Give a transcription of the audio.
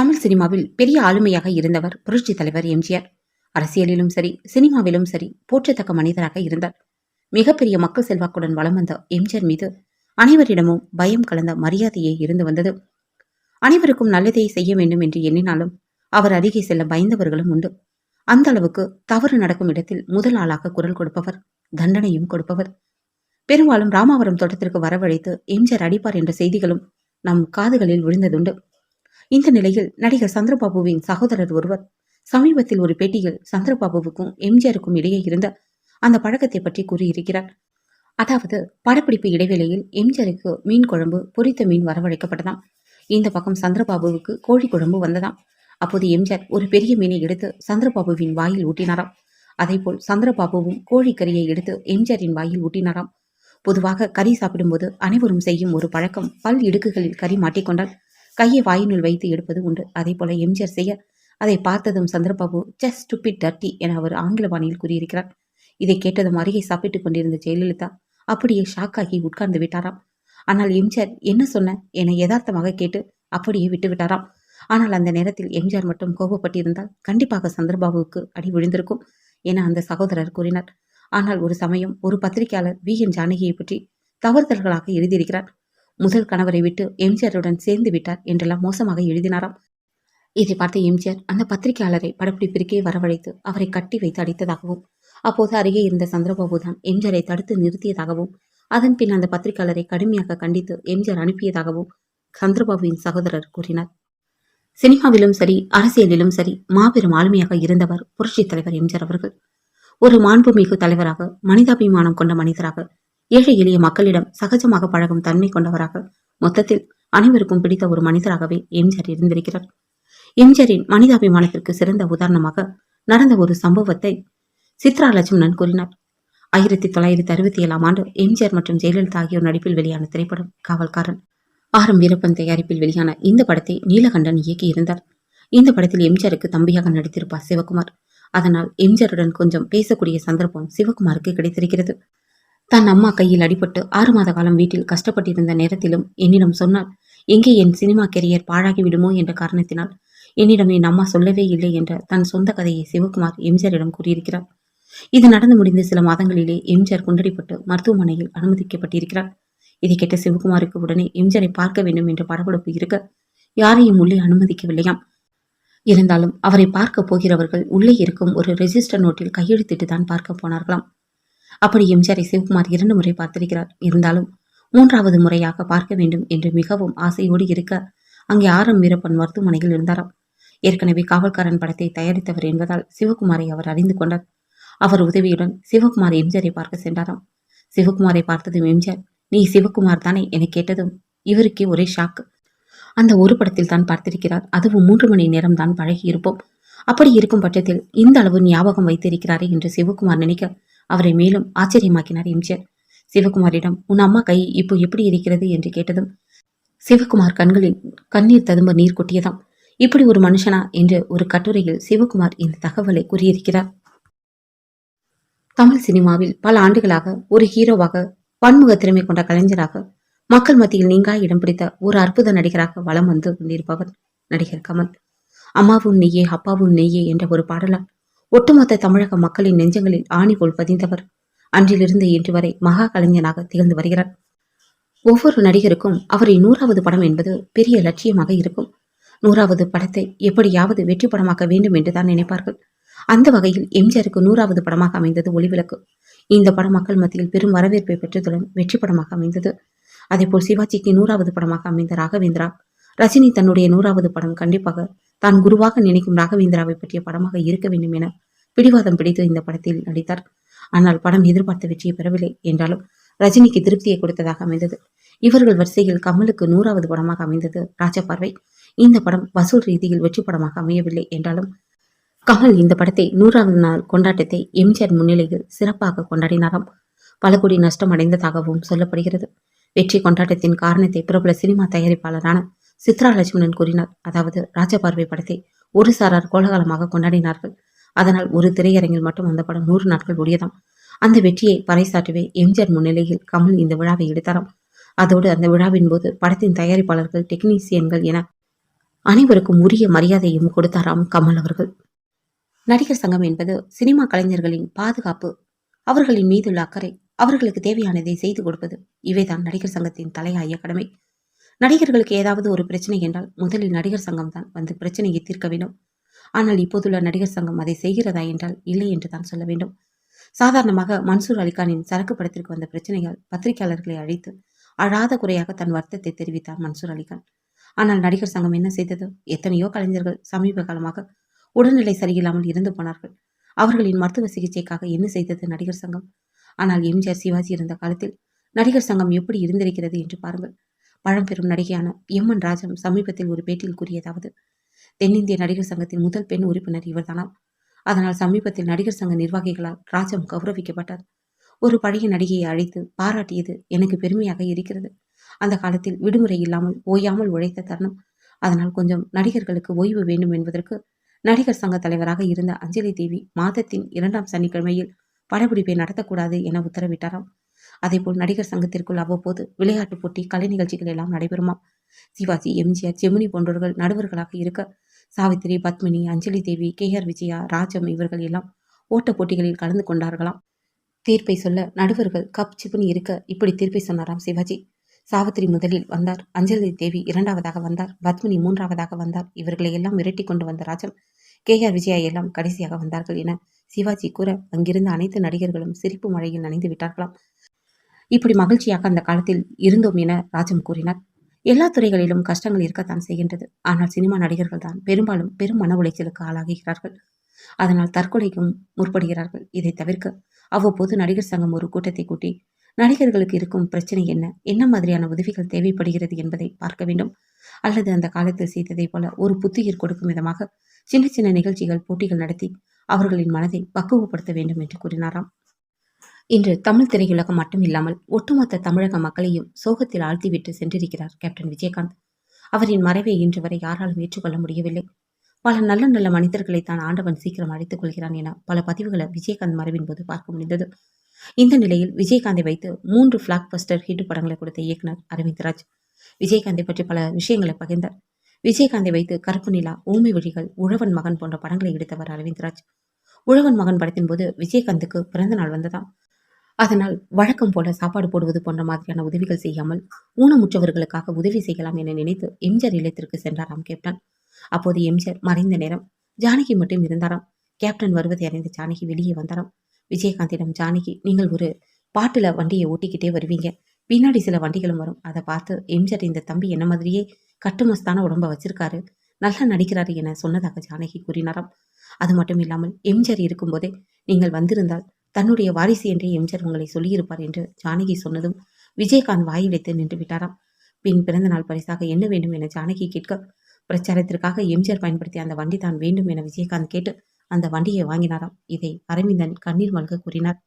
தமிழ் சினிமாவில் பெரிய ஆளுமையாக இருந்தவர் புரட்சி தலைவர் எம்ஜிஆர். அரசியலிலும் சரி சினிமாவிலும் சரி போற்றத்தக்க மனிதராக இருந்தார். மிகப்பெரிய மக்கள் செல்வாக்குடன் வலம் வந்த எம்ஜிஆர் மீது அனைவரிடமும் பயம் கலந்த மரியாதையே இருந்து வந்தது. அனைவருக்கும் நல்லதை செய்ய வேண்டும் என்று எண்ணினாலும் அவர் அருகே செல்ல பயந்தவர்களும் உண்டு. அந்த அளவுக்கு தவறு நடக்கும் இடத்தில் முதல் ஆளாக குரல் கொடுப்பவர் தண்டனையும் கொடுப்பவர். பெரும்பாலும் ராமாவரம் தோட்டத்திற்கு வரவழைத்து எம்ஜிஆர் அடிப்பார் என்ற செய்திகளும் நம் காதுகளில் விழுந்ததுண்டு. இந்த நிலையில் நடிகர் சந்திரபாபுவின் சகோதரர் ஒருவர் சமீபத்தில் ஒரு பேட்டியில் சந்திரபாபுவுக்கும் எம்ஜிஆருக்கும் இடையே இருந்த அந்த பழக்கத்தை பற்றி கூறியிருக்கிறார். அதாவது படப்பிடிப்பு இடைவேளையில் எம்ஜிஆருக்கு மீன் குழம்பு பொரித்த மீன் வரவழைக்கப்பட்டதாம். இந்த பக்கம் சந்திரபாபுவுக்கு கோழி குழம்பு வந்ததாம். அப்போது எம்ஜிஆர் ஒரு பெரிய மீனை எடுத்து சந்திரபாபுவின் வாயில் ஊட்டினாராம். அதேபோல் சந்திரபாபுவும் கோழிக்கறியை எடுத்து எம்ஜிஆரின் வாயில் ஊட்டினாராம். பொதுவாக கறி சாப்பிடும்போது அனைவரும் செய்யும் ஒரு பழக்கம் பல் இடுக்குகளில் கறி மாட்டிக்கொண்டால் கையை வாயினுள் வைத்து எடுப்பது உண்டு. அதே போல எம்ஜிஆர் செய்ய அதை பார்த்ததும் சந்திரபாபு ஜஸ்ட் டுபிட் டர்ட்டி என அவர் ஆங்கில பாணியில் கூறியிருக்கிறார். இதை கேட்டதும் அருகே சாப்பிட்டுக் கொண்டிருந்த ஜெயலலிதா அப்படியே ஷாக்காகி உட்கார்ந்து விட்டாராம். ஆனால் எம்ஜிஆர் என்ன சொன்ன? என யதார்த்தமாக கேட்டு அப்படியே விட்டு விட்டாராம் ஆனால் அந்த நேரத்தில் எம்ஜிஆர் மட்டும் கோபப்பட்டிருந்தால் கண்டிப்பாக சந்திரபாபுவுக்கு அடி விழுந்திருக்கும் என அந்த சகோதரர் கூறினார். ஆனால் ஒரு சமயம் ஒரு பத்திரிகையாளர் வி. என். ஜானகியை பற்றி தவறுதல்களாக எழுதியிருக்கிறார். முதல் கணவரை விட்டு எம்ஜிஆருடன் சேர்ந்து விட்டார் என்றெல்லாம் மோசமாக எழுதினாராம். இதை பார்த்த எம்ஜிஆர் அந்த பத்திரிகையாளரை படப்பிடிப்பிற்கே வரவழைத்து அவரை கட்டி வைத்து அடித்ததாகவும் அப்போது அருகே இருந்த சந்திரபாபு தான் எம்ஜிஆரை தடுத்து நிறுத்தியதாகவும் அதன் பின் அந்த பத்திரிகையாளரை கடுமையாக கண்டித்து எம்ஜிஆர் அனுப்பியதாகவும் சந்திரபாபுவின் சகோதரர் கூறினார். சினிமாவிலும் சரி அரசியலிலும் சரி மாபெரும் ஆளுமையாக இருந்தவர் புரட்சி தலைவர் எம்ஜிஆர் அவர்கள். ஒரு மாண்புமிகு தலைவராக மனிதாபிமானம் கொண்ட மனிதராக ஏழை எளிய மக்களிடம் சகஜமாக பழகும் தன்மை கொண்டவராக மொத்தத்தில் அனைவருக்கும் பிடித்த ஒரு மனிதராகவே எம்ஜிஆர் இருந்திருக்கிறார். எம்ஜிஆரின் மனிதாபிமானத்திற்கு சிறந்த உதாரணமாக நடந்த ஒரு சம்பவத்தை சித்ரா லட்சுமணன் கூறினார். ஆயிரத்தி தொள்ளாயிரத்தி அறுபத்தி ஏழாம் ஆண்டு எம்ஜிஆர் மற்றும் ஜெயலலிதா ஆகியோர் நடிப்பில் வெளியான திரைப்படம் காவல்காரன். ஆர் எம் வீரப்பன் தயாரிப்பில் வெளியான இந்த படத்தை நீலகண்டன் இயக்கியிருந்தார் இந்த படத்தில் எம்ஜிஆருக்கு தம்பியாக நடித்திருப்பார் சிவகுமார். அதனால் எம்ஜிஆருடன் கொஞ்சம் பேசக்கூடிய சந்தர்ப்பம் சிவகுமாருக்கு கிடைத்திருக்கிறது. தன் அம்மா கையில் அடிபட்டு ஆறு மாத காலம் வீட்டில் கஷ்டப்பட்டிருந்த நேரத்திலும் என்னிடம் சொன்னால் எங்கே என் சினிமா கெரியர் பாழாகிவிடுமோ என்ற காரணத்தினால் என்னிடம் என் அம்மா சொல்லவே இல்லை என்ற தன் சொந்த கதையை சிவகுமார் எம்ஜிஆரிடம் கூறியிருக்கிறார். இது நடந்து முடிந்த சில மாதங்களிலே எம்ஜிஆர் குண்டடிப்பட்டு மருத்துவமனையில் அனுமதிக்கப்பட்டிருக்கிறார். இதை கேட்ட சிவகுமாருக்கு உடனே எம்ஜிஆரை பார்க்க வேண்டும் என்ற படபடப்பு இருக்க யாரையும் உள்ளே அனுமதிக்கவில்லையாம். இருந்தாலும் அவரை பார்க்க போகிறவர்கள் உள்ளே இருக்கும் ஒரு ரெஜிஸ்டர் நோட்டில் கையெழுத்திட்டு தான் பார்க்க போனார்களாம். அப்படி எம்ஜிஆரை சிவகுமார் இரண்டு முறை பார்த்திருக்கிறார். இருந்தாலும் மூன்றாவது முறையாக பார்க்க வேண்டும் என்று மிகவும் ஆசையோடு இருக்க அங்கே ஆர் எம் வீரப்பன் மருத்துவமனையில் இருந்தாராம். ஏற்கனவே காவல்காரன் படத்தை தயாரித்தவர் என்பதால் சிவகுமாரை அவர் அறிந்து கொண்டார். அவர் உதவியுடன் சிவகுமார் எம்ஜிஆரை பார்க்க சென்றாராம். சிவகுமாரை பார்த்ததும் எம்ஜிஆர் நீ சிவகுமார் தானே என கேட்டதும் இவருக்கே ஒரே ஷாக் அந்த ஒரு படத்தில் தான் பார்த்திருக்கிறார். அதுவும் மூன்று மணி நேரம் தான் பழகி இருப்போம் அப்படி இருக்கும் பட்சத்தில் இந்த அளவு ஞாபகம் வைத்திருக்கிறாரே என்று சிவகுமார் நினைக்க அவரை மேலும் ஆச்சரியமாக்கினார் எம்ஜிஆர். சிவகுமாரிடம் உன் அம்மா கை இப்போ எப்படி இருக்கிறது? என்று கேட்டதும் சிவகுமார் கண்களில் கண்ணீர் ததும்ப நீர் கொட்டியதாம். இப்படி ஒரு மனுஷனா? என்று ஒரு கட்டுரையில் சிவகுமார் இந்த தகவலை கூறியிருக்கிறார். தமிழ் சினிமாவில் பல ஆண்டுகளாக ஒரு ஹீரோவாக பன்முக திறமை கொண்ட கலைஞராக மக்கள் மத்தியில் நீங்கா இடம் பிடித்த ஒரு அற்புத நடிகராக வலம் வந்து கொண்டிருப்பவர் நடிகர் கமல். அம்மாவும் நெய்யே அப்பாவும் நெய்யே என்ற ஒரு பாடலால் ஒட்டுமொத்த தமிழக மக்களின் நெஞ்சங்களில் ஆணி போல் பதிந்தவர். அன்றிலிருந்து இன்று வரை மகா கலைஞனாக திகழ்ந்து வருகிறார். ஒவ்வொரு நடிகருக்கும் அவரின் நூறாவது படம் என்பது பெரிய லட்சியமாக இருக்கும். நூறாவது படத்தை எப்படியாவது வெற்றி படமாக்க வேண்டும் என்றுதான் நினைப்பார்கள். அந்த வகையில் எம்ஜிஆருக்கு நூறாவது படமாக அமைந்தது ஒளிவிளக்கு. இந்த படம் மக்கள் மத்தியில் பெரும் வரவேற்பை பெற்றதுடன் வெற்றி படமாக அமைந்தது. அதேபோல் சிவாஜிக்கு நூறாவது படமாக அமைந்த ராகவேந்திரா ரஜினி தன்னுடைய நூறாவது படம் கண்டிப்பாக தான் குருவாக நினைக்கும் ராகவேந்திராவை பற்றிய படமாக இருக்க வேண்டும் என பிடிவாதம் பிடித்து இந்த படத்தில் நடித்தார். ஆனால் படம் எதிர்பார்த்த வெற்றியை பெறவில்லை. என்றாலும் ரஜினிக்கு திருப்தியை கொடுத்ததாக அமைந்தது. இவர்கள் வரிசையில் கமலுக்கு நூறாவது படமாக அமைந்தது ராஜபார்வை. இந்த படம் வசூல் ரீதியில் வெற்றி படமாக அமையவில்லை என்றாலும் கமல் இந்த படத்தை நூறாவது நாள் கொண்டாட்டத்தை எம்ஜிஆர் முன்னிலையில் சிறப்பாக கொண்டாடினாராம். பல கோடி நஷ்டம் அடைந்ததாகவும் சொல்லப்படுகிறது. வெற்றி கொண்டாட்டத்தின் காரணத்தை பிரபல சினிமா தயாரிப்பாளரான சித்ரா லட்சுமணன் கூறினார். அதாவது ராஜபார்வை படத்தை ஒரு சாரார் கோலகலமாக கொண்டாடினார்கள். அதனால் ஒரு திரையரங்கில் மட்டும் அந்த படம் நூறு நாட்கள் ஓடியதாம். அந்த வெற்றியை பறைசாற்றவே எம்ஜிஆர் முன்னிலையில் கமல் இந்த விழாவை எடுத்தாராம். அதோடு அந்த விழாவின் போது படத்தின் தயாரிப்பாளர்கள் டெக்னீசியன்கள் என அனைவருக்கும் உரிய மரியாதையும் கொடுத்தாராம் கமல் அவர்கள். நடிகர் சங்கம் என்பது சினிமா கலைஞர்களின் பாதுகாப்பு அவர்களின் மீதுள்ள அக்கறை அவர்களுக்கு தேவையானதை செய்து கொடுப்பது. இவைதான் நடிகர் சங்கத்தின் தலையாய கடமை. நடிகர்களுக்கு ஏதாவது ஒரு பிரச்சனை என்றால் முதலில் நடிகர் சங்கம் தான் வந்து பிரச்சனையை தீர்க்க வேண்டும். ஆனால் இப்போதுள்ள நடிகர் சங்கம் அதை செய்கிறதா என்றால் இல்லை என்று தான் சொல்ல வேண்டும். சாதாரணமாக மன்சூர் அலிகானின் சரக்கு படத்திற்கு வந்த பிரச்சனையால் பத்திரிகையாளர்களை அழைத்து அழாத குறையாக தன் வருத்தத்தை தெரிவித்தார் மன்சூர் அலிகான். ஆனால் நடிகர் சங்கம் என்ன செய்தது? எத்தனையோ கலைஞர்கள் சமீப காலமாக உடல்நிலை சரியில்லாமல் இறந்து போனார்கள். அவர்களின் மருத்துவ சிகிச்சைக்காக என்ன செய்தது நடிகர் சங்கம்? ஆனால் எம்ஜிஆர் சிவாஜி இருந்த காலத்தில் நடிகர் சங்கம் எப்படி இருந்திருக்கிறது என்று பாருங்கள். பழம்பெரும் நடிகையான எம் என் ராஜம் சமீபத்தில் ஒரு பேட்டியில் கூறியதாவது தென்னிந்திய நடிகர் சங்கத்தின் முதல் பெண் உறுப்பினர் இவர்தானாம் அதனால் சமீபத்தில் நடிகர் சங்க நிர்வாகிகளால் ராஜம் கௌரவிக்கப்பட்டார். ஒரு பழைய நடிகையை அழைத்து பாராட்டியது எனக்கு பெருமையாக இருக்கிறது. அந்த காலத்தில் விடுமுறை இல்லாமல் ஓயாமல் உழைத்த தருணம். அதனால் கொஞ்சம் நடிகர்களுக்கு ஓய்வு வேண்டும் என்பதற்கு நடிகர் சங்க தலைவராக இருந்த அஞ்சலி தேவி மாதத்தின் இரண்டாம் சனிக்கிழமையில் படப்பிடிப்பை நடத்தக்கூடாது என உத்தரவிட்டாராம். அதேபோல் நடிகர் சங்கத்திற்குள் அவ்வப்போது விளையாட்டுப் போட்டி கலை நிகழ்ச்சிகள் எல்லாம் நடைபெறுமாம் சிவாஜி எம்ஜிஆர் ஜெமினி போன்றவர்கள் நடுவர்களாக இருக்க சாவித்திரி பத்மினி அஞ்சலி தேவி கே ஆர் விஜயா ராஜம் இவர்கள் எல்லாம் ஓட்டப் போட்டிகளில் கலந்து கொண்டார்களாம். தீர்ப்பை சொல்ல நடுவர்கள் கப் சிப்புன்னு இருக்க இப்படி தீர்ப்பை சொன்னாராம் சிவாஜி. சாவித்திரி முதலில் வந்தார் அஞ்சலி தேவி இரண்டாவதாக வந்தார் பத்மினி மூன்றாவதாக வந்தார் இவர்களை எல்லாம் விரட்டி கொண்டு வந்த ராஜம் கே ஆர் விஜயா எல்லாம் கடைசியாக வந்தார்கள் என சிவாஜி கூற அங்கிருந்த அனைத்து நடிகர்களும் சிரிப்பு மழையில் நனைந்து விட்டார்களாம். இப்படி மகிழ்ச்சியாக அந்த காலத்தில் இருந்தோம் என ராஜம் கூறினார். எல்லா துறைகளிலும் கஷ்டங்கள் இருக்கத்தான் செய்கின்றது. ஆனால் சினிமா நடிகர்கள் தான் பெரும்பாலும் பெரும் மன உளைச்சலுக்கு ஆளாகிறார்கள். அதனால் தற்கொலைக்கும் முற்படுகிறார்கள். இதை தவிர்க்க அவ்வப்போது நடிகர் சங்கம் ஒரு கூட்டத்தை கூட்டி நடிகர்களுக்கு இருக்கும் பிரச்சனை என்ன? என்ன மாதிரியான உதவிகள் தேவைப்படுகிறது என்பதை பார்க்க வேண்டும். அல்லது அந்த காலத்தில் செய்ததை போல ஒரு புத்துயிர் கொடுக்கும் விதமாக சின்ன சின்ன நிகழ்ச்சிகள் போட்டிகள் நடத்தி அவர்களின் மனதை பக்குவப்படுத்த வேண்டும் என்று கூறினாராம். இன்று தமிழ் திரையுலகம் மட்டும் இல்லாமல் ஒட்டுமொத்த தமிழக மக்களையும் சோகத்தில் ஆழ்த்திவிட்டு சென்றிருக்கிறார் கேப்டன் விஜயகாந்த். அவரின் மறைவை இன்று வரை யாராலும் ஏற்றுக்கொள்ள முடியவில்லை. பல நல்ல நல்ல மனிதர்களை தான் ஆண்டவன் சீக்கிரம் அழைத்துக் கொள்கிறான் என பல பதிவுகளை விஜயகாந்த் மறைவின் போது பார்க்க முடிந்தது. இந்த நிலையில் விஜயகாந்தை வைத்து மூன்று பிளாக் பஸ்டர் ஹிட் படங்களை கொடுத்த இயக்குனர் அரவிந்த் ராஜ். விஜயகாந்தை பற்றி பல விஷயங்களை பகிர்ந்தார். விஜயகாந்தை வைத்து கருப்பு நிலா ஊமை வழிகள் உழவன் மகன் போன்ற படங்களை எடுத்தவர் அரவிந்த் ராஜ். உழவன் மகன் படத்தின் போது விஜயகாந்துக்கு பிறந்த நாள் வந்ததாம். அதனால் வழக்கம் போல சாப்பாடு போடுவது போன்ற மாதிரியான உதவிகள் செய்யாமல் ஊனமுற்றவர்களுக்காக உதவி செய்யலாம் என நினைத்து எம்ஜிஆர் இல்லத்திற்கு சென்றாராம் கேப்டன். அப்போது எம்ஜிஆர் மறைந்த நேரம் ஜானகி மட்டும் இருந்தாராம். கேப்டன் வருவதை அறிந்த ஜானகி வெளியே வந்தாராம். விஜயகாந்திடம் ஜானகி நீங்கள் ஒரு பாட்டுல வண்டியை ஓட்டிக்கிட்டே வருவீங்க. பின்னாடி சில வண்டிகளும் வரும். அதை பார்த்து எம்ஜிஆர் இந்த தம்பி என்ன மாதிரியே கட்டுமஸ்தான உடம்ப வச்சிருக்காரு. நல்லா நடிக்கிறாரு என சொன்னதாக ஜானகி கூறினாராம். அது மட்டும் இல்லாமல் எம்ஜிஆர் இருக்கும்போதே நீங்கள் வந்திருந்தால் தன்னுடைய வாரிசு என்றே எம்ஜிஆர் உங்களை சொல்லியிருப்பார் என்று ஜானகி சொன்னதும் விஜயகாந்த் வாயிலைத்து நின்று விட்டாராம். பின் பிறந்த நாள் பரிசாக என்ன வேண்டும் என ஜானகி கேட்க பிரச்சாரத்திற்காக எம்ஜிஆர் பயன்படுத்திய அந்த வண்டி தான் வேண்டும் என விஜயகாந்த் கேட்டு அந்த வண்டியை வாங்கினாராம். இதை அரவிந்தன் கண்ணீர் மல்க கூறினார்.